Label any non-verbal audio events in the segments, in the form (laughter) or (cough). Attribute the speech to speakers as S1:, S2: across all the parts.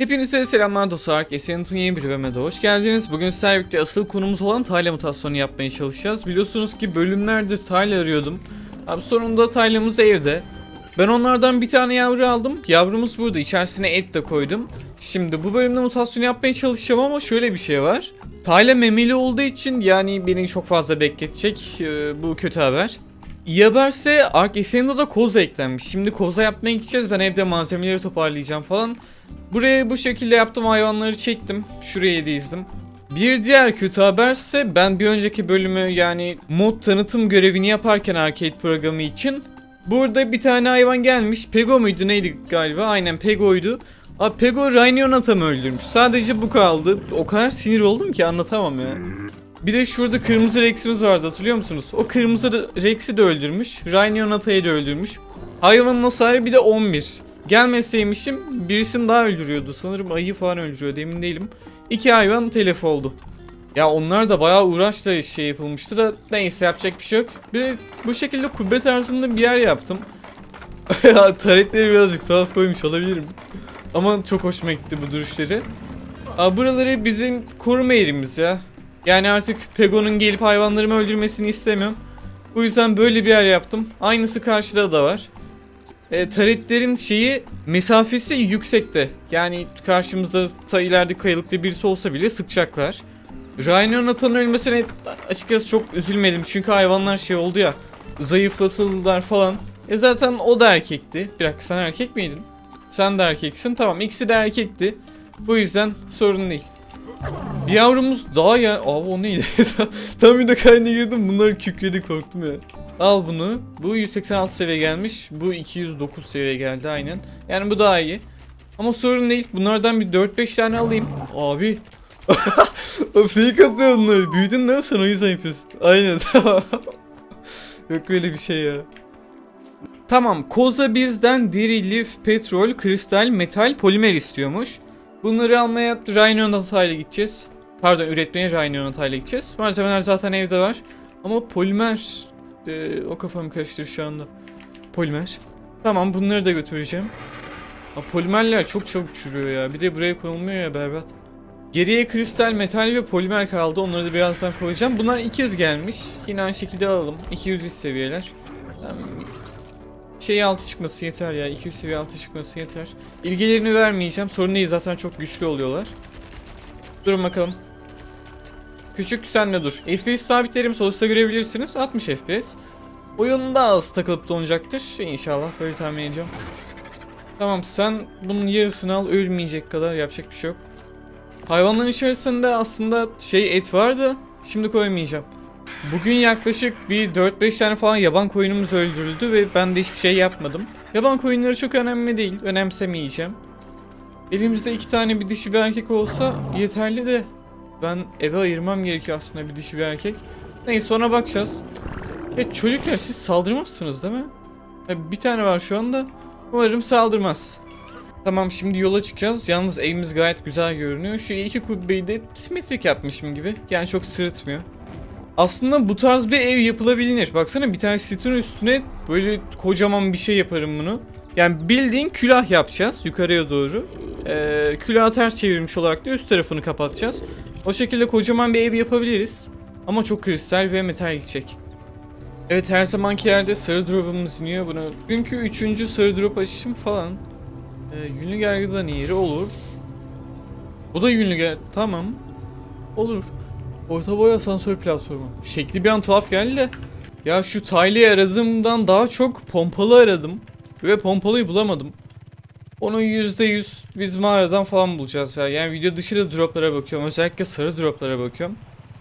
S1: Hepinize selamlar dostlar. Esenit'in yeni bir bölümüne hoş geldiniz. Bugün sizlerle birlikte asıl konumuz olan Tayla mutasyonu yapmaya çalışacağız. Biliyorsunuz ki bölümlerdir Tayla arıyordum. Abi sonunda Tayla'mız evde. Ben onlardan bir tane yavru aldım. Yavrumuz burada. İçerisine et de koydum. Şimdi bu bölümde mutasyon yapmaya çalışacağım ama şöyle bir şey var. Tayla memeli olduğu için yani beni çok fazla bekletecek. Ee, bu kötü haber. İyi haberse Ark Esen'de da koza eklenmiş. Şimdi koza yapmaya gideceğiz. Ben evde malzemeleri toparlayacağım falan. Buraya bu şekilde yaptım hayvanları çektim. Şuraya dizdim. Bir diğer kötü haberse ben bir önceki bölümü yani mod tanıtım görevini yaparken arcade programı için burada bir tane hayvan gelmiş. Pego muydu neydi galiba? Aynen Pego'ydu. Abi Pego Rhinonatam'ı öldürmüş. Sadece bu kaldı. O kadar sinir oldum ki anlatamam ya. Bir de şurada kırmızı Rex'imiz vardı hatırlıyor musunuz? O kırmızı Rex'i de öldürmüş. Rhinonata'yı da öldürmüş. Hayvanın hasarı bir de 11. Gelmeseymişim birisini daha öldürüyordu. Sanırım ayı falan öldürüyordu emin değilim. İki hayvan telef oldu. Ya onlar da bayağı uğraşla şey yapılmıştı da neyse yapacak bir şey yok. Bir de bu şekilde kubbe tarzında bir yer yaptım. Ya (laughs) Taretleri birazcık tuhaf koymuş olabilirim. Ama çok hoşuma gitti bu duruşları. Aa, buraları bizim koruma yerimiz ya. Yani artık Pego'nun gelip hayvanlarımı öldürmesini istemiyorum. Bu yüzden böyle bir yer yaptım. Aynısı karşıda da var. E, taretlerin şeyi mesafesi yüksekte. Yani karşımızda ta ileride kayalıkta birisi olsa bile sıkacaklar. Rhino Nathan'ın ölmesine açıkçası çok üzülmedim. Çünkü hayvanlar şey oldu ya. Zayıflatıldılar falan. E zaten o da erkekti. Bir dakika sen erkek miydin? Sen de erkeksin. Tamam ikisi de erkekti. Bu yüzden sorun değil. Bir yavrumuz daha ya... Abi o neydi? (laughs) Tam bir de kayna girdim bunlar kükredi korktum ya. Al bunu. Bu 186 seviye gelmiş. Bu 209 seviye geldi aynen. Yani bu daha iyi. Ama sorun değil. Bunlardan bir 4-5 tane alayım. Abi. (laughs) fake atıyor onları. Büyüdün ne sen o yüzden yapıyorsun. Aynen. (laughs) Yok öyle bir şey ya. Tamam. Koza bizden deri, lif, petrol, kristal, metal, polimer istiyormuş. Bunları almaya Rhino Nata'yla gideceğiz. Pardon üretmeye Rhino Nata'yla gideceğiz. Malzemeler zaten evde var. Ama polimer ee, o kafamı karıştır şu anda. Polimer. Tamam bunları da götüreceğim. Ha, polimerler çok çabuk çürüyor ya. Bir de buraya konulmuyor ya berbat. Geriye kristal, metal ve polimer kaldı. Onları da birazdan koyacağım. Bunlar ikiz gelmiş. Yine aynı şekilde alalım. 200 seviyeler. Şey altı çıkması yeter ya. 200 seviye altı çıkması yeter. İlgilerini vermeyeceğim. Sorun değil zaten çok güçlü oluyorlar. Durun bakalım. Küçük sen de dur. FPS sabitlerim üstte görebilirsiniz. 60 FPS. Oyun daha az takılıp donacaktır. İnşallah böyle tahmin ediyorum. Tamam sen bunun yarısını al. Ölmeyecek kadar yapacak bir şey yok. Hayvanların içerisinde aslında şey et vardı. Şimdi koymayacağım. Bugün yaklaşık bir 4-5 tane falan yaban koyunumuz öldürüldü ve ben de hiçbir şey yapmadım. Yaban koyunları çok önemli değil. Önemsemeyeceğim. Elimizde iki tane bir dişi bir erkek olsa yeterli de ben eve ayırmam gerekiyor aslında bir dişi bir erkek. Neyse ona bakacağız. E çocuklar siz saldırmazsınız değil mi? E, bir tane var şu anda. Umarım saldırmaz. Tamam şimdi yola çıkacağız. Yalnız evimiz gayet güzel görünüyor. Şu iki kubbeyi de simetrik yapmışım gibi. Yani çok sırıtmıyor. Aslında bu tarz bir ev yapılabilir. Baksana bir tane sitrin üstüne böyle kocaman bir şey yaparım bunu. Yani bildiğin külah yapacağız yukarıya doğru. Ee, külahı ters çevirmiş olarak da üst tarafını kapatacağız. O şekilde kocaman bir ev yapabiliriz. Ama çok kristal ve metal gidecek. Evet her zamanki yerde sarı drop'umuz iniyor bunu. Çünkü üçüncü sarı drop açışım falan. Ee, yünlü gergedan yeri olur. Bu da yünlü ger... Tamam. Olur. Orta boy asansör platformu. Şekli bir an tuhaf geldi de. Ya şu Taylı'yı aradığımdan daha çok pompalı aradım. Ve pompalıyı bulamadım. Onu %100 biz mağaradan falan bulacağız ya. Yani video dışı da droplara bakıyorum. Özellikle sarı droplara bakıyorum.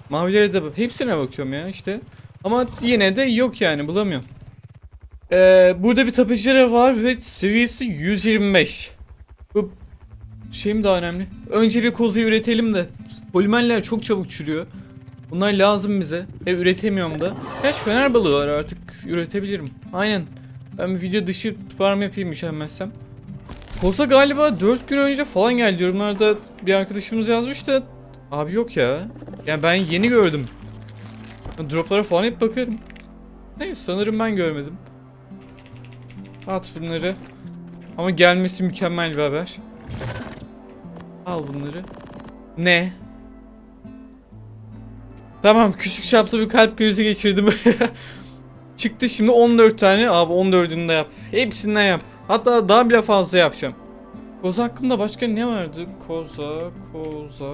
S1: Mavilere de hepsine bakıyorum ya işte. Ama yine de yok yani bulamıyorum. Ee, burada bir tapıcıra var ve seviyesi 125. Bu şey mi daha önemli? Önce bir kozu üretelim de. Polimerler çok çabuk çürüyor. Bunlar lazım bize. E üretemiyorum da. Kaç fener balığı var artık üretebilirim. Aynen. Ben bir video dışı farm yapayım üşenmezsem. Koza galiba 4 gün önce falan geldi yorumlarda bir arkadaşımız yazmış da Abi yok ya. Yani ben yeni gördüm. Droplara falan hep bakarım. Neyse sanırım ben görmedim. At bunları. Ama gelmesi mükemmel bir haber. Al bunları. Ne? Tamam küçük çaplı bir kalp krizi geçirdim. (laughs) Çıktı şimdi 14 tane. Abi 14'ünü de yap. Hepsinden yap. Hatta daha bile fazla yapacağım. Koza hakkında başka ne vardı? Koza, koza.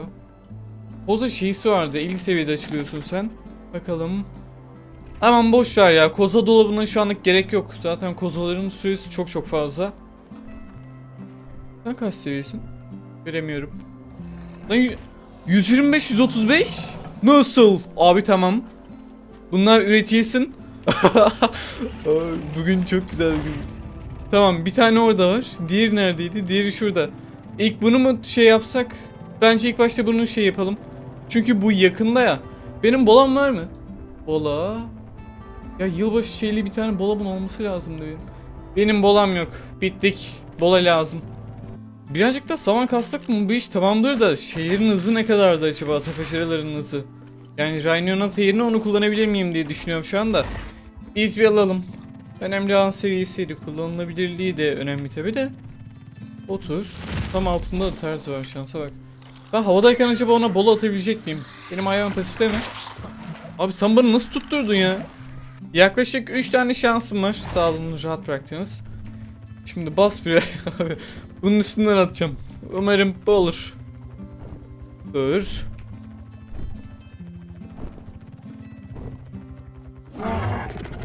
S1: Koza şeysi vardı. 50 seviyede açılıyorsun sen. Bakalım. Aman boş ver ya. Koza dolabına şu anlık gerek yok. Zaten kozaların süresi çok çok fazla. Sen kaç seviyesin? Göremiyorum. Lan y- 125 135 Nasıl? Abi tamam. Bunlar üretilsin. (laughs) Bugün çok güzel bir gün. Tamam bir tane orada var. Diğeri neredeydi? Diğeri şurada. İlk bunu mu şey yapsak? Bence ilk başta bunu şey yapalım. Çünkü bu yakında ya. Benim bolam var mı? Bola. Ya yılbaşı şeyli bir tane bolamın olması lazım benim. Benim bolam yok. Bittik. Bola lazım. Birazcık da saman kastık mı bu iş tamamdır da şehrin hızı ne kadardı acaba tafaşırıların hızı? Yani Rhino'nun yerine onu kullanabilir miyim diye düşünüyorum şu anda. Biz bir alalım. Önemli an seviyesiydi. Kullanılabilirliği de önemli tabi de. Otur. Tam altında da terzi var şansa bak. Ben havadayken acaba ona bolu atabilecek miyim? Benim ayağım pasifte mi? Abi sen bana nasıl tutturdun ya? Yaklaşık 3 tane şansım var. Sağ olun rahat bıraktınız. Şimdi bas bir. (laughs) Bunun üstünden atacağım. Umarım bu olur. Dur.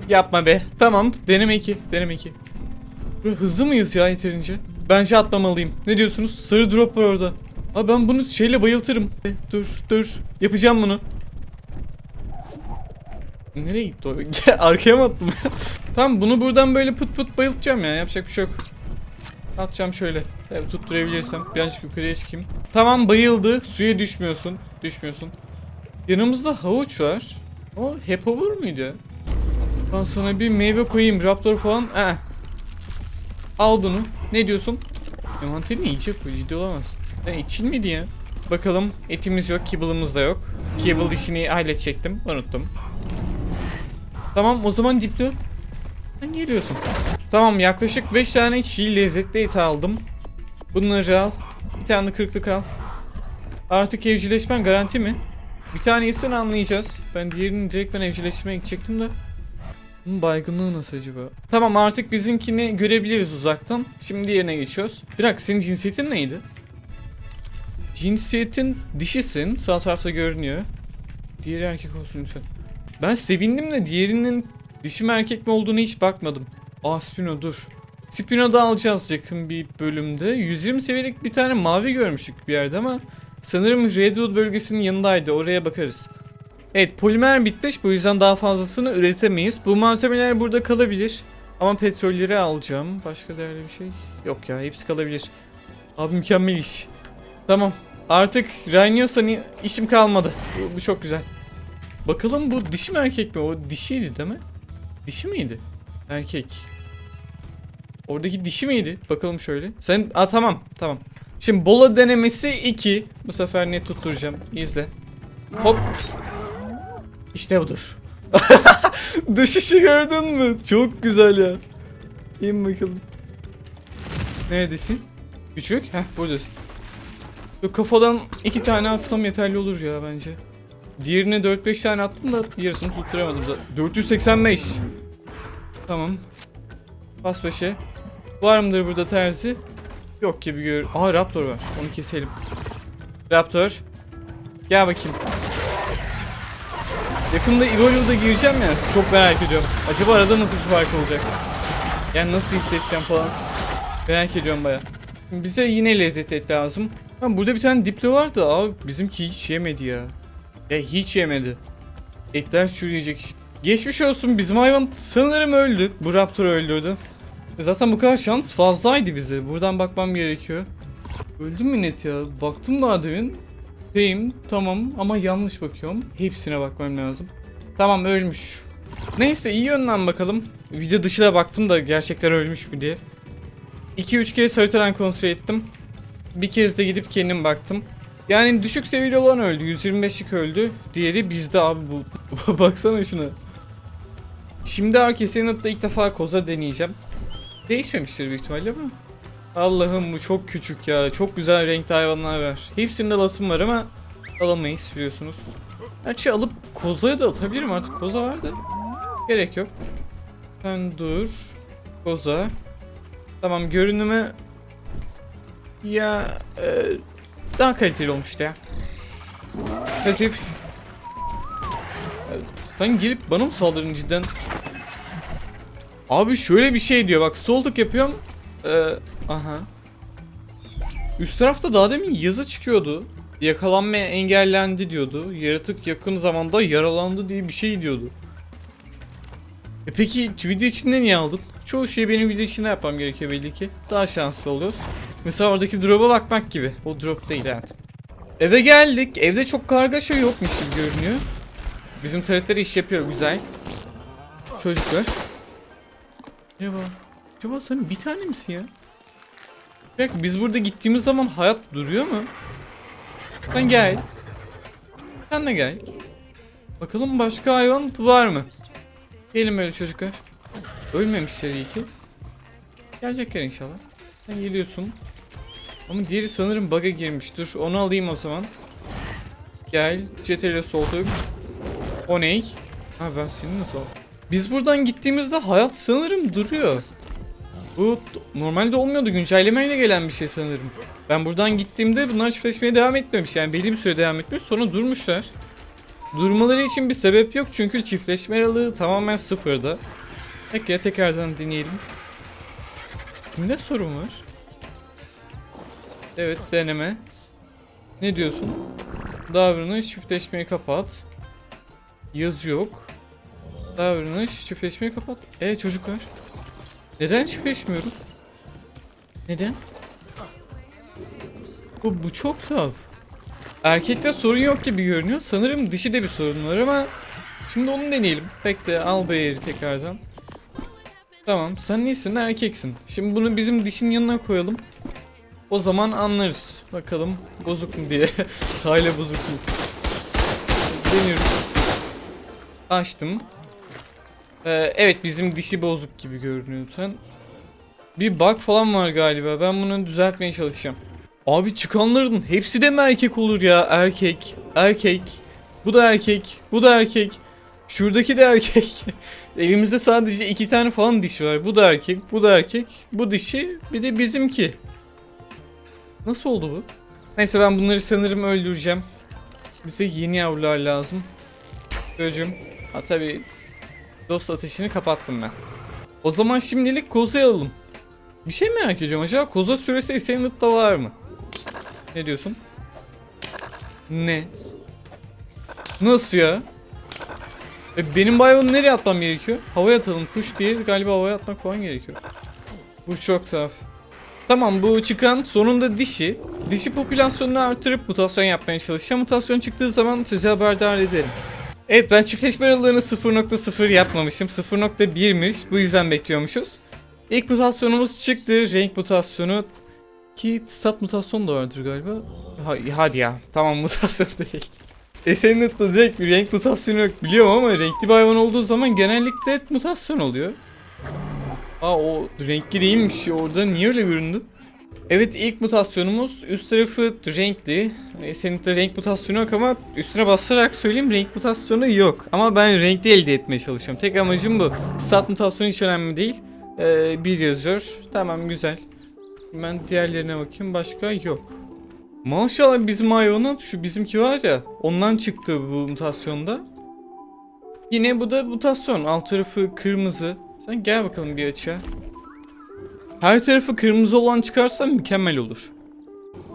S1: Yapma be. Tamam. Deneme 2. Deneme 2. Böyle hızlı mıyız ya yeterince? Bence atlamalıyım. Ne diyorsunuz? Sarı drop var orada. Abi ben bunu şeyle bayıltırım. Dur dur. Yapacağım bunu. Nereye gitti o? (laughs) Arkaya mı attım? (laughs) tamam bunu buradan böyle pıt pıt bayıltacağım ya. Yapacak bir şey yok. Atacağım şöyle. Evet, tutturabilirsem. Birazcık yukarıya çıkayım. Tamam bayıldı. Suya düşmüyorsun. Düşmüyorsun. Yanımızda havuç var. O hep olur muydu? Ben sana bir meyve koyayım. Raptor falan. Eh. Al bunu. Ne diyorsun? Envanterini yiyecek bu. Ciddi olamazsın. Ben içilmedi ya. Bakalım etimiz yok. Kibble'ımız da yok. Kibble işini halledecektim. Unuttum. Tamam o zaman diplo. Sen geliyorsun. Tamam yaklaşık 5 tane çiğ lezzetli et aldım. Bunları al. Bir tane de kırklık al. Artık evcilleşmen garanti mi? Bir tanesini anlayacağız. Ben diğerini direkt ben evcilleştirmeye gidecektim de. Bunun baygınlığı nasıl acaba? Tamam artık bizimkini görebiliriz uzaktan. Şimdi diğerine geçiyoruz. Bir dakika senin cinsiyetin neydi? Cinsiyetin dişisin. Sağ tarafta görünüyor. Diğeri erkek olsun lütfen. Ben sevindim de diğerinin dişi mi erkek mi olduğunu hiç bakmadım. Aa Spino dur. Spino da alacağız yakın bir bölümde. 120 seviyelik bir tane mavi görmüştük bir yerde ama sanırım Redwood bölgesinin yanındaydı. Oraya bakarız. Evet polimer bitmiş bu yüzden daha fazlasını üretemeyiz. Bu malzemeler burada kalabilir. Ama petrolleri alacağım. Başka değerli bir şey yok ya hepsi kalabilir. Abi mükemmel iş. Tamam. Artık Rhino'san işim kalmadı. Bu, bu çok güzel. Bakalım bu dişi mi erkek mi? O dişiydi değil mi? Dişi miydi? Erkek. Oradaki dişi miydi? Bakalım şöyle. Sen Aa tamam tamam. Şimdi bola denemesi 2. Bu sefer ne tutturacağım? İzle. Hop. İşte budur. (laughs) Düşüşü gördün mü? Çok güzel ya. İn bakalım. Neredesin? Küçük. Heh buradasın. Şu kafadan iki tane atsam yeterli olur ya bence. Diğerine 4-5 tane attım da yarısını tutturamadım da. 485. Tamam. Bas başı. Var mıdır burada terzi? Yok gibi gör. Aa Raptor var. Onu keselim. Raptor. Gel bakayım. Yakında Evolu'da gireceğim ya. Çok merak ediyorum. Acaba arada nasıl bir fark olacak? Yani nasıl hissedeceğim falan. Merak ediyorum baya. Bize yine lezzet et lazım. Ha, burada bir tane diplo vardı. Abi bizimki hiç yemedi ya. Ya hiç yemedi. Etler çürüyecek. Geçmiş olsun bizim hayvan sanırım öldü. Bu raptor öldürdü. Zaten bu kadar şans fazlaydı bize. Buradan bakmam gerekiyor. Öldüm mü net ya? Baktım daha demin. Deyim tamam ama yanlış bakıyorum. Hepsine bakmam lazım. Tamam ölmüş. Neyse iyi yönden bakalım. Video dışına baktım da gerçekten ölmüş mü diye. 2-3 kez haritadan kontrol ettim. Bir kez de gidip kendim baktım. Yani düşük seviyeli olan öldü. 125'lik öldü. Diğeri bizde abi bu. (laughs) Baksana şuna. Şimdi Arkesenat'ta ilk defa koza deneyeceğim. Değişmemiştir büyük ihtimalle ama. Allah'ım bu çok küçük ya. Çok güzel renkli hayvanlar var. Hepsinde lasım var ama alamayız biliyorsunuz. Gerçi alıp kozaya da atabilirim artık. Koza var da. Gerek yok. Sen dur. Koza. Tamam görünümü ya e, daha kaliteli olmuştu ya. Pasif. Sen gelip bana mı saldırdın cidden? Abi şöyle bir şey diyor bak sol tık yapıyorum. Ee, aha. Üst tarafta daha demin yazı çıkıyordu. Yakalanma engellendi diyordu. Yaratık yakın zamanda yaralandı diye bir şey diyordu. E peki video içinde niye aldın? Çoğu şeyi benim video içinde yapmam gerekiyor belli ki. Daha şanslı oluyoruz. Mesela oradaki drop'a bakmak gibi. O drop değil evet. Eve geldik. Evde çok kargaşa yokmuş gibi görünüyor. Bizim taretler iş yapıyor güzel. Çocuklar. Var? Acaba sen bir tane misin ya? Dakika, biz burada gittiğimiz zaman hayat duruyor mu? Sen gel. Sen de gel. Bakalım başka hayvan var mı? Gelin böyle çocuklar. Ölmemişler iyi ki. Gelecekler inşallah. Sen geliyorsun. Ama diğeri sanırım bug'a girmiş. Dur onu alayım o zaman. Gel. CTRL sol tık. O ney? Ha ben seni nasıl al- Biz buradan gittiğimizde hayat sanırım duruyor. Bu normalde olmuyordu. Güncellemeyle gelen bir şey sanırım. Ben buradan gittiğimde bunlar çiftleşmeye devam etmemiş. Yani belli bir süre devam etmiş. Sonra durmuşlar. Durmaları için bir sebep yok. Çünkü çiftleşme aralığı tamamen sıfırda. Peki tekrardan deneyelim. Kimde sorun var? Evet deneme. Ne diyorsun? Davranış çiftleşmeyi kapat. Yazı yok. Davranış çiftleşmeyi kapat. E çocuklar. Neden çiftleşmiyoruz? Neden? Bu, bu çok tuhaf. Erkekte sorun yok gibi görünüyor. Sanırım dişi de bir sorun var ama şimdi onu deneyelim. Bekle al bu yeri tekrardan. Tamam sen nesin erkeksin. Şimdi bunu bizim dişin yanına koyalım. O zaman anlarız. Bakalım bozuk mu diye. (laughs) Tayla bozuk mu? Deniyoruz. Açtım. Ee, evet bizim dişi bozuk gibi görünüyor sen. Bir bug falan var galiba. Ben bunu düzeltmeye çalışacağım. Abi çıkanların hepsi de mi erkek olur ya? Erkek, erkek. Bu da erkek, bu da erkek. Şuradaki de erkek. (laughs) Elimizde sadece iki tane falan dişi var. Bu da erkek, bu da erkek. Bu dişi, bir de bizimki. Nasıl oldu bu? Neyse ben bunları sanırım öldüreceğim. Bize yeni yavrular lazım. Çocuğum. Ha tabi dost ateşini kapattım ben. O zaman şimdilik kozayı alalım. Bir şey merak ediyorum acaba koza süresi Ascended'da var mı? Ne diyorsun? Ne? Nasıl ya? E benim bu hayvanı nereye atmam gerekiyor? Havaya atalım kuş diye galiba havaya atmak falan gerekiyor. Bu çok tuhaf. Tamam bu çıkan sonunda dişi. Dişi popülasyonunu artırıp mutasyon yapmaya çalışacağım. Mutasyon çıktığı zaman size haberdar ederim. Evet ben çiftleşme aralığını 0.0 yapmamışım. 0.1'miş. Bu yüzden bekliyormuşuz. İlk mutasyonumuz çıktı. Renk mutasyonu. Ki stat mutasyon da vardır galiba. Ha, hadi ya. Tamam (laughs) mutasyon değil. Ascendant'da direkt bir renk mutasyonu yok biliyorum ama renkli bir hayvan olduğu zaman genellikle mutasyon oluyor. Aa o renkli değilmiş. Orada niye öyle göründü? Evet ilk mutasyonumuz üst tarafı renkli. Ascendant'da renk mutasyonu yok ama üstüne basarak söyleyeyim renk mutasyonu yok. Ama ben renkli elde etmeye çalışıyorum. Tek amacım bu. Stat mutasyonu hiç önemli değil. Ee, bir yazıyor. Tamam güzel. Ben diğerlerine bakayım. Başka yok. Maşallah bizim hayvanın şu bizimki var ya ondan çıktı bu mutasyonda. Yine bu da mutasyon. Alt tarafı kırmızı. Sen gel bakalım bir açığa. Her tarafı kırmızı olan çıkarsa mükemmel olur.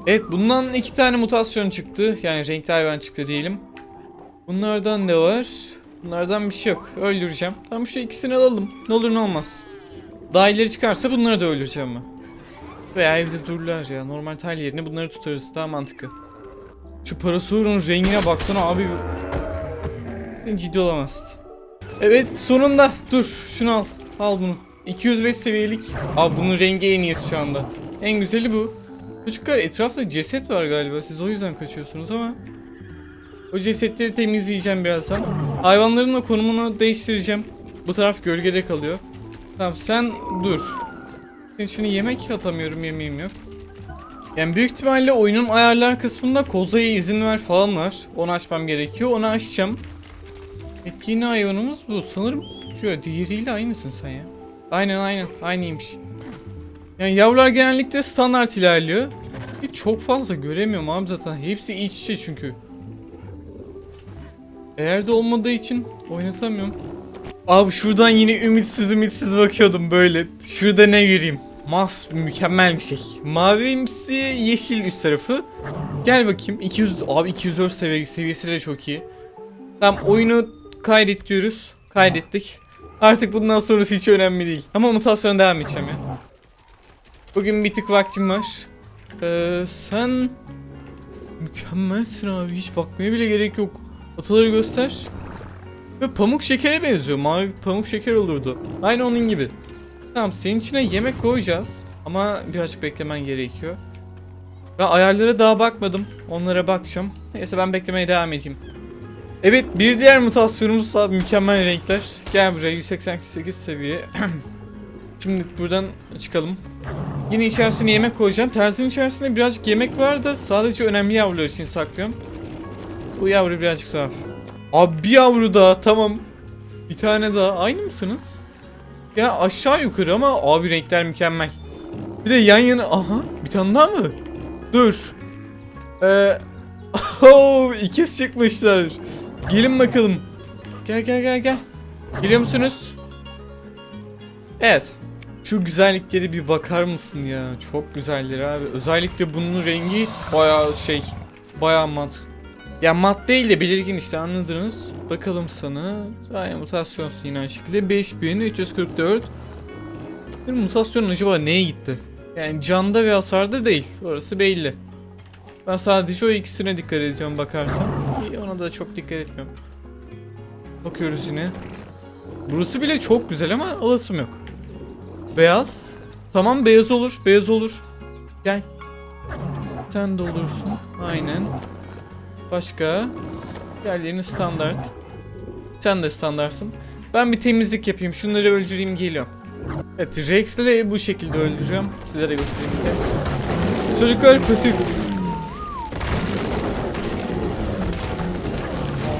S1: Evet bundan iki tane mutasyon çıktı. Yani renkli hayvan çıktı diyelim. Bunlardan ne var? Bunlardan bir şey yok. Öldüreceğim. Tamam şu ikisini alalım. Ne olur ne olmaz. Daha ileri çıkarsa bunları da öldüreceğim ben. Veya evde dururlar ya. Normal tel yerine bunları tutarız. Daha mantıklı. Şu parasurun rengine baksana abi. Ciddi olamazsın. Evet sonunda. Dur şunu al. Al bunu. 205 seviyelik. Abi bunun rengi en iyisi şu anda. En güzeli bu. Çocuklar etrafta ceset var galiba. Siz o yüzden kaçıyorsunuz ama. O cesetleri temizleyeceğim birazdan. Hayvanların da konumunu değiştireceğim. Bu taraf gölgede kalıyor. Tamam sen dur. Şimdi yemek atamıyorum yemeğim yok. Yani büyük ihtimalle oyunun ayarlar kısmında kozaya izin ver falan var. Onu açmam gerekiyor. Onu açacağım. Peki yine hayvanımız bu. Sanırım Yo, diğeriyle aynısın sen ya. Aynen aynen. Aynıymış. Yani yavrular genellikle standart ilerliyor. Hiç çok fazla göremiyorum abi zaten. Hepsi iç içe çünkü. Eğer de olmadığı için oynatamıyorum. Abi şuradan yine ümitsiz ümitsiz bakıyordum böyle. Şurada ne göreyim? Mas mükemmel bir şey. Mavimsi yeşil üst tarafı. Gel bakayım. 200 abi 204 seviye seviyesi de çok iyi. Tamam oyunu kaydet diyoruz. Kaydettik. Artık bundan sonrası hiç önemli değil. Ama mutasyona devam edeceğim ya. Bugün bir tık vaktim var. Ee, sen mükemmelsin abi. Hiç bakmaya bile gerek yok. Ataları göster. Ve pamuk şekere benziyor. Mavi pamuk şeker olurdu. Aynı onun gibi. Tamam senin içine yemek koyacağız. Ama birazcık beklemen gerekiyor. Ben ayarlara daha bakmadım. Onlara bakacağım. Neyse ben beklemeye devam edeyim. Evet bir diğer mutasyonumuz mükemmel renkler. Gel buraya 188 seviye. (clears throat) Şimdi buradan çıkalım. Yine içerisine yemek koyacağım. Terzinin içerisinde birazcık yemek var da sadece önemli yavrular için saklıyorum. Bu yavru birazcık tuhaf. Abi bir yavru daha tamam. Bir tane daha. Aynı mısınız? Ya aşağı yukarı ama abi renkler mükemmel. Bir de yan yana aha bir tane daha mı? Dur. Ee, (laughs) oh, ikiz çıkmışlar. Gelin bakalım. Gel gel gel gel. Geliyor musunuz? Evet. Şu güzellikleri bir bakar mısın ya? Çok güzeller abi. Özellikle bunun rengi bayağı şey, bayağı mat. Ya mat değil de belirgin işte anladınız. Bakalım sana. Aynen mutasyonsun yine aynı şekilde. 5344. Bir mutasyon acaba neye gitti? Yani canda ve hasarda değil. Orası belli. Ben sadece o ikisine dikkat ediyorum bakarsan. Ki ona da çok dikkat etmiyorum. Bakıyoruz yine. Burası bile çok güzel ama alasım yok. Beyaz. Tamam beyaz olur. Beyaz olur. Gel. Sen de olursun. Aynen. Başka. Diğerlerini standart. Sen de standartsın. Ben bir temizlik yapayım. Şunları öldüreyim geliyorum. Evet Rex'le de bu şekilde öldürüyorum. Size de göstereyim bir kez. Çocuklar pasif.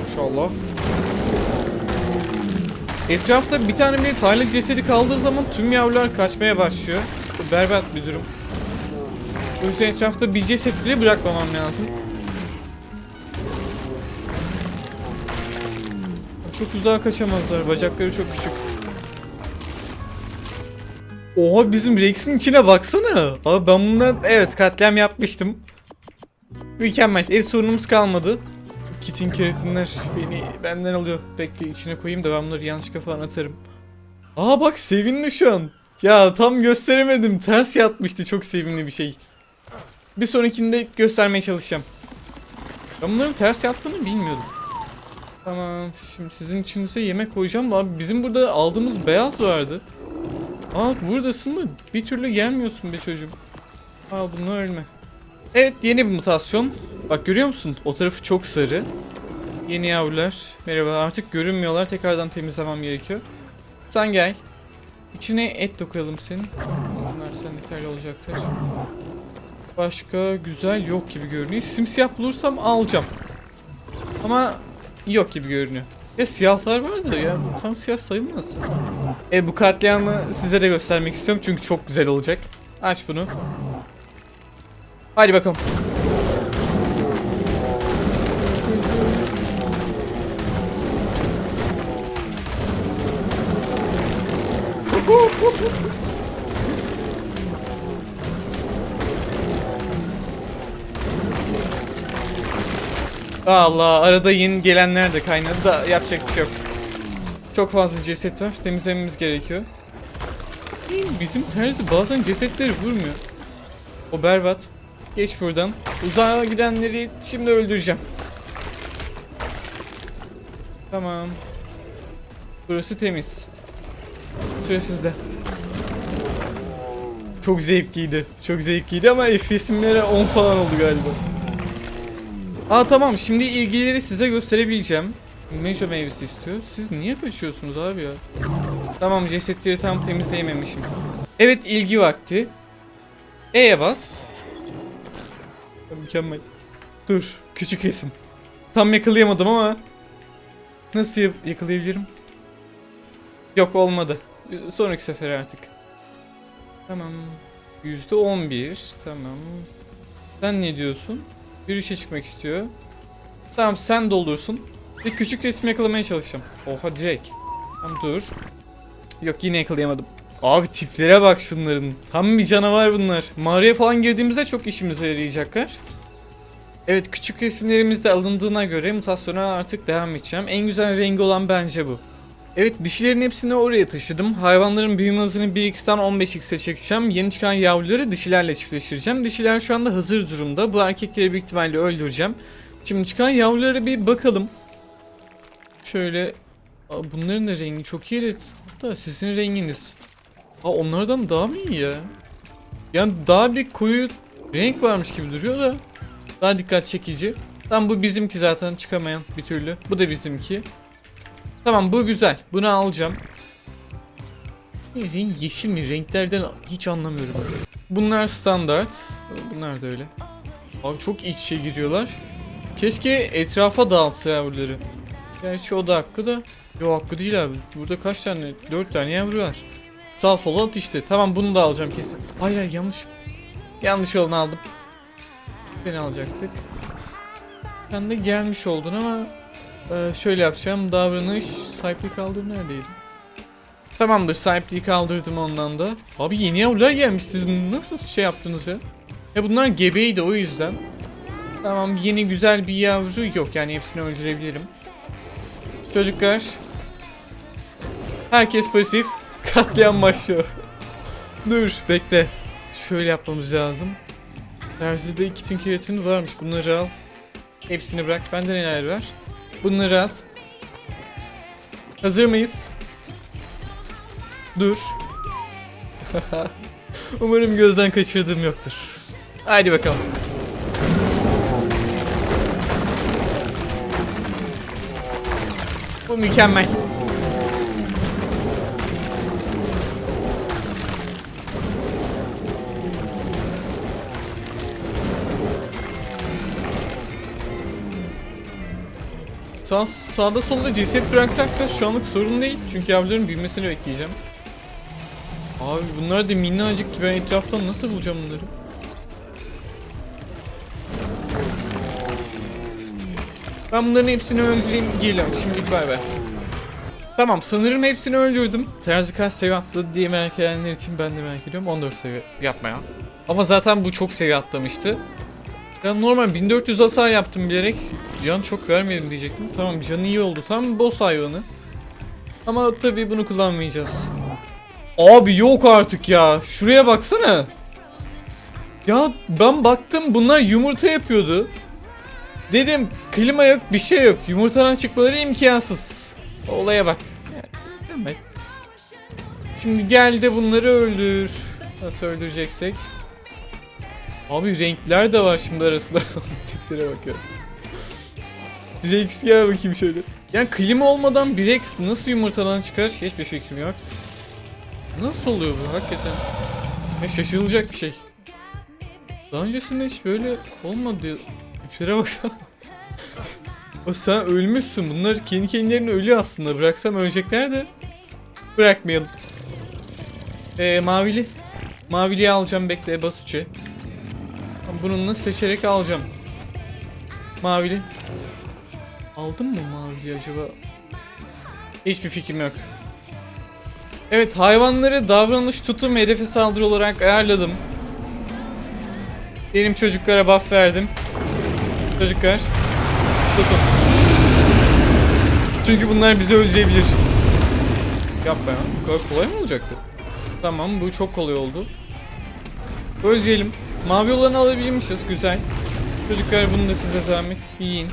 S1: Maşallah. Etrafta bir tane bile Taylık cesedi kaldığı zaman tüm yavrular kaçmaya başlıyor. Berbat bir durum. O yüzden etrafta bir ceset bile bırakmamam lazım. Çok uzağa kaçamazlar. Bacakları çok küçük. Oha bizim Rex'in içine baksana. Abi ben bundan evet katliam yapmıştım. Mükemmel. Et sorunumuz kalmadı. Kitin keratinler beni benden alıyor. Bekle içine koyayım da ben bunları yanlışlıkla falan atarım. Aa bak sevindi şu an. Ya tam gösteremedim. Ters yatmıştı. Çok sevimli bir şey. Bir sonrakinde göstermeye çalışacağım. Ben bunların ters yattığını bilmiyordum. Tamam. Şimdi sizin içinize yemek koyacağım da abi bizim burada aldığımız beyaz vardı. Aa buradasın mı? Bir türlü gelmiyorsun be çocuğum. Al bunu ölme. Evet yeni bir mutasyon. Bak görüyor musun? O tarafı çok sarı. Yeni yavrular. Merhaba artık görünmüyorlar. Tekrardan temizlemem gerekiyor. Sen gel. İçine et dokalım senin. Bunlar sen yeterli olacaktır. Başka güzel yok gibi görünüyor. Simsiyah bulursam alacağım. Ama yok gibi görünüyor. Ya siyahlar var da ya bu tam siyah sayılmaz. E bu katliamı size de göstermek istiyorum çünkü çok güzel olacak. Aç bunu. Hadi bakalım. Allah arada yeni gelenler de kaynadı da yapacak bir şey yok. Çok fazla ceset var temizlememiz gerekiyor. Bizim terzi bazen cesetleri vurmuyor. O berbat. Geç buradan. Uzağa gidenleri şimdi öldüreceğim. Tamam. Burası temiz. Sıra sizde. Çok zevkliydi. Çok zevkliydi ama FPS'imlere 10 falan oldu galiba. Aa tamam şimdi ilgileri size gösterebileceğim. Mejo meyvesi istiyor. Siz niye kaçıyorsunuz abi ya? Tamam cesetleri tam temizleyememişim. Evet ilgi vakti. E'ye bas. Mükemmel. Dur. Küçük resim. Tam yakalayamadım ama. Nasıl yakalayabilirim? Yok olmadı. Sonraki sefer artık. Tamam. Yüzde on bir. Tamam. Sen ne diyorsun? Yürüyüşe çıkmak istiyor. Tamam sen doldursun. Bir küçük resim yakalamaya çalışacağım. Oha direkt. Tamam dur. Yok yine yakalayamadım. Abi tiplere bak şunların. Tam bir canavar bunlar. Mağaraya falan girdiğimizde çok işimize yarayacaklar. Evet küçük resimlerimiz de alındığına göre mutasyona artık devam edeceğim. En güzel rengi olan bence bu. Evet dişilerin hepsini oraya taşıdım. Hayvanların büyüme hızını 1x'ten 15x'e çekeceğim. Yeni çıkan yavruları dişilerle çiftleştireceğim. Dişiler şu anda hazır durumda. Bu erkekleri büyük ihtimalle öldüreceğim. Şimdi çıkan yavrulara bir bakalım. Şöyle Aa, bunların da rengi çok iyi. de Hatta sizin renginiz. Aa, onlardan daha mı iyi ya? Yani daha bir koyu renk varmış gibi duruyor da. Daha dikkat çekici. Tamam bu bizimki zaten çıkamayan bir türlü. Bu da bizimki. Tamam bu güzel. Bunu alacağım. Renk yeşil mi? Renklerden hiç anlamıyorum. Bunlar standart. Bunlar da öyle. Abi çok iç içe giriyorlar. Keşke etrafa dağıtsa yavruları. Gerçi o da hakkı da. Yok hakkı değil abi. Burada kaç tane? Dört tane yavru var. Sağ sola at işte. Tamam bunu da alacağım kesin. Hayır hayır yanlış. Yanlış olanı aldım. Beni alacaktık. Sen de gelmiş oldun ama e, şöyle yapacağım. Davranış sahipliği kaldır neredeydi? Tamamdır sahipliği kaldırdım ondan da. Abi yeni yavrular gelmiş. Siz nasıl şey yaptınız ya? Ya bunlar gebeydi o yüzden. Tamam yeni güzel bir yavru yok yani hepsini öldürebilirim. Çocuklar. Herkes pasif. Katliam başlıyor. Dur bekle. Şöyle yapmamız lazım. Terzide iki tinkeretin varmış. Bunları al. Hepsini bırak. Bende neler var? Bunları al. Hazır mıyız? Dur. (laughs) Umarım gözden kaçırdığım yoktur. Haydi bakalım. Bu mükemmel. Sağ, sağda solda ceset bıraksak da şu anlık sorun değil. Çünkü yavruların büyümesini bekleyeceğim. Abi bunlar da minnacık ki ben etraftan nasıl bulacağım bunları? Ben bunların hepsini öldüreyim geliyorum. Şimdilik bay bay. Tamam sanırım hepsini öldürdüm. Terzi kaç seviye atladı diye merak edenler için ben de merak ediyorum. 14 seviye yapma ya. Ama zaten bu çok seviye atlamıştı. Ben normal 1400 hasar yaptım bilerek. Can çok vermedim diyecektim. Tamam canı iyi oldu. Tam boss hayvanı. Ama tabii bunu kullanmayacağız. Abi yok artık ya. Şuraya baksana. Ya ben baktım bunlar yumurta yapıyordu. Dedim klima yok bir şey yok. Yumurtadan çıkmaları imkansız. Olaya bak. Şimdi gel de bunları öldür. Nasıl öldüreceksek. Abi renkler de var şimdi arasında. (laughs) Tiplere bakıyorum. Drex gel bakayım şöyle. Yani klima olmadan Brex nasıl yumurtadan çıkar hiçbir fikrim yok. Nasıl oluyor bu hakikaten? Ne şaşırılacak bir şey. Daha öncesinde hiç böyle olmadı. Tiplere baksana. (laughs) sen ölmüşsün. Bunlar kendi kendilerine ölüyor aslında. Bıraksam ölecekler de. Bırakmayalım. Ee, mavili. Maviliyi alacağım bekle bas uçe. Bununla seçerek alacağım. Mavili. Aldım mı mavili acaba? Hiçbir fikrim yok. Evet hayvanları davranış tutum hedefe saldırı olarak ayarladım. Benim çocuklara buff verdim. Çocuklar. Tutun. Çünkü bunlar bizi öldürebilir. Yapma ya. Bu kadar kolay mı olacaktı? Tamam bu çok kolay oldu. Öldürelim. Mavi olanı alabilmişiz. Güzel. Çocuklar bunu da size zahmet yiyin.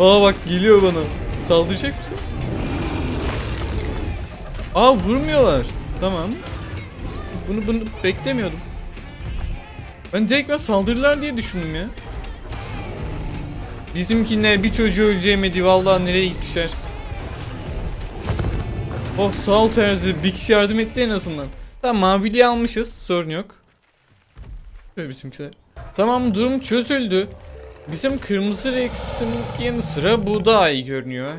S1: Aa bak geliyor bana. Saldıracak mısın? Aa vurmuyorlar. Tamam. Bunu bunu beklemiyordum. Ben direkt ben saldırırlar diye düşündüm ya. Bizimkiler bir çocuğu öldüremedi. Vallahi nereye gitmişler. Oh sağ ol terzi. Kişi yardım etti en azından. Tamam maviliği almışız. Sorun yok. Bizimkiler. Tamam durum çözüldü. Bizim kırmızı Rex'in yanı sıra bu daha iyi görünüyor.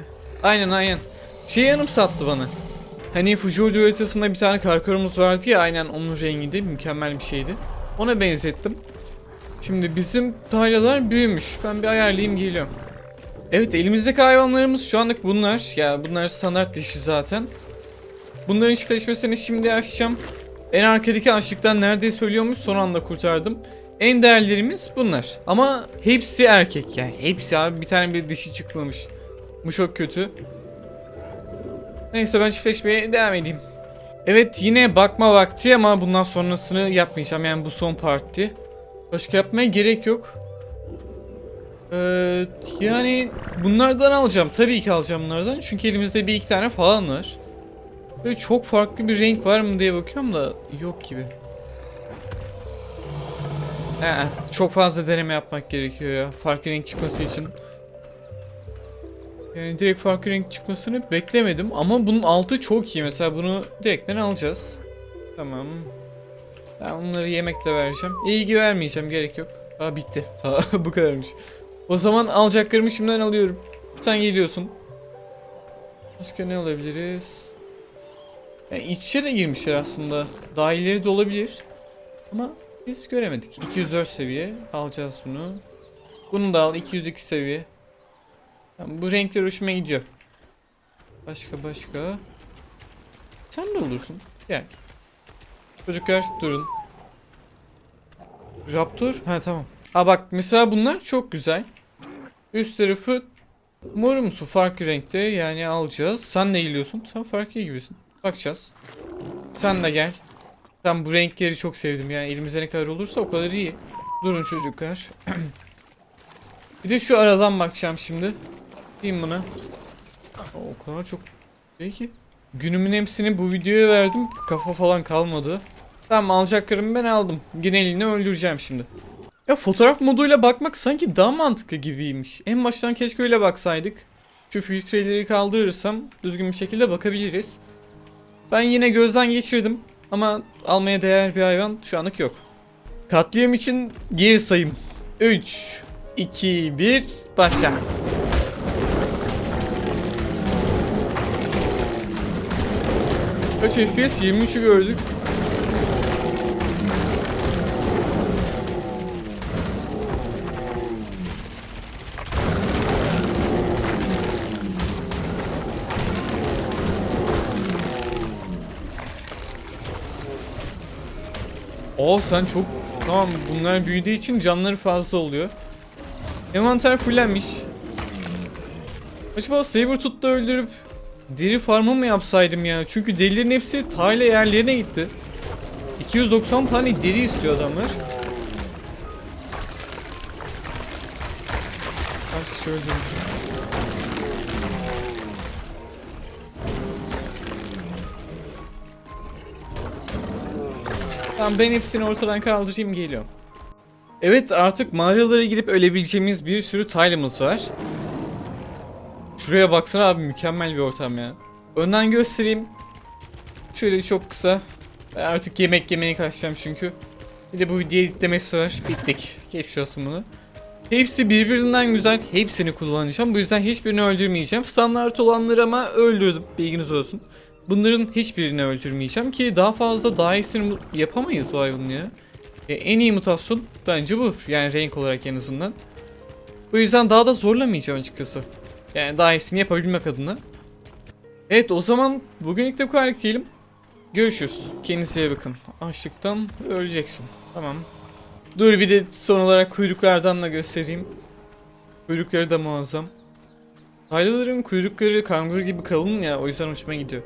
S1: Aynen aynen. Şey yanım sattı bana. Hani Fujojo haritasında bir tane karkarımız vardı ya aynen onun rengiydi. Mükemmel bir şeydi. Ona benzettim. Şimdi bizim taylalar büyümüş. Ben bir ayarlayayım geliyorum. Evet elimizdeki hayvanlarımız şu anlık bunlar. Ya bunlar standart dişi zaten. Bunların çiftleşmesini şimdi açacağım. En arkadaki açlıktan neredeyse ölüyormuş son anda kurtardım. En değerlerimiz bunlar. Ama hepsi erkek yani. Hepsi abi bir tane bir dişi çıkmamış. Bu çok kötü. Neyse ben çiftleşmeye devam edeyim. Evet yine bakma vakti ama bundan sonrasını yapmayacağım. Yani bu son parti. Başka yapmaya gerek yok. Ee, yani bunlardan alacağım. Tabii ki alacağım bunlardan. Çünkü elimizde bir iki tane falan var. Böyle çok farklı bir renk var mı diye bakıyorum da yok gibi. Ee, çok fazla deneme yapmak gerekiyor ya. Farklı renk çıkması için. Yani direkt farklı renk çıkmasını beklemedim ama bunun altı çok iyi. Mesela bunu direkt ben alacağız. Tamam. Ben onları yemekle vereceğim. İlgi vermeyeceğim gerek yok. Aa bitti. (laughs) Tamam bu kadarmış. O zaman alacaklarımı şimdiden alıyorum. Sen geliyorsun. Başka ne alabiliriz? Yani iç içe de girmişler aslında. Daha ileri de olabilir. Ama biz göremedik. 204 seviye. Alacağız bunu. Bunu da al. 202 seviye. Tamam, bu renkler hoşuma gidiyor. Başka başka. Sen de olursun. Gel. Çocuklar durun. Raptor? Ha tamam. Aa bak mesela bunlar çok güzel. Üst tarafı morumsu farklı renkte yani alacağız. Sen ne geliyorsun? Sen farklı gibisin. Bakacağız. Sen de gel. Ben bu renkleri çok sevdim yani elimizde ne kadar olursa o kadar iyi. Durun çocuklar. (clears throat) bir de şu aradan bakacağım şimdi. Diyeyim buna. O kadar çok değil ki. Günümün hepsini bu videoya verdim. Kafa falan kalmadı. Tamam alacaklarımı ben aldım. Genelini öldüreceğim şimdi. Ya fotoğraf moduyla bakmak sanki daha mantıklı gibiymiş. En baştan keşke öyle baksaydık. Şu filtreleri kaldırırsam düzgün bir şekilde bakabiliriz. Ben yine gözden geçirdim ama almaya değer bir hayvan şu anlık yok. Katliam için geri sayım. 3, 2, 1, başla. Kaç FPS? 23'ü gördük. Oo sen çok tamam bunlar büyüdüğü için canları fazla oluyor. Envanter fullenmiş. Acaba Sabertooth'u öldürüp deri farmı mı yapsaydım ya? Çünkü derilerin hepsi tayla yerlerine gitti. 290 tane deri istiyor adamlar. Kaç kişi öldürmüş? Tamam ben hepsini ortadan kaldırayım geliyorum. Evet artık mağaralara girip ölebileceğimiz bir sürü tile'ımız var. Şuraya baksana abi mükemmel bir ortam ya. Önden göstereyim. Şöyle çok kısa. Ben artık yemek yemeye kaçacağım çünkü. Bir de bu video editlemesi var. Bittik. Geçmiş olsun bunu. Hepsi birbirinden güzel. Hepsini kullanacağım. Bu yüzden hiçbirini öldürmeyeceğim. Standart olanları ama öldürdüm. Bilginiz olsun. Bunların hiçbirini öldürmeyeceğim ki daha fazla daha iyisini yapamayız bu hayvanın ya. E, en iyi mutasyon bence bu. Yani renk olarak en azından. Bu yüzden daha da zorlamayacağım açıkçası. Yani daha iyisini yapabilmek adına. Evet o zaman bugünlük de bu kadar diyelim. Görüşürüz. Kendinize iyi bakın. Açlıktan öleceksin. Tamam. Dur bir de son olarak kuyruklardan da göstereyim. Kuyrukları da muazzam. Haylaların kuyrukları kanguru gibi kalın ya o yüzden hoşuma gidiyor.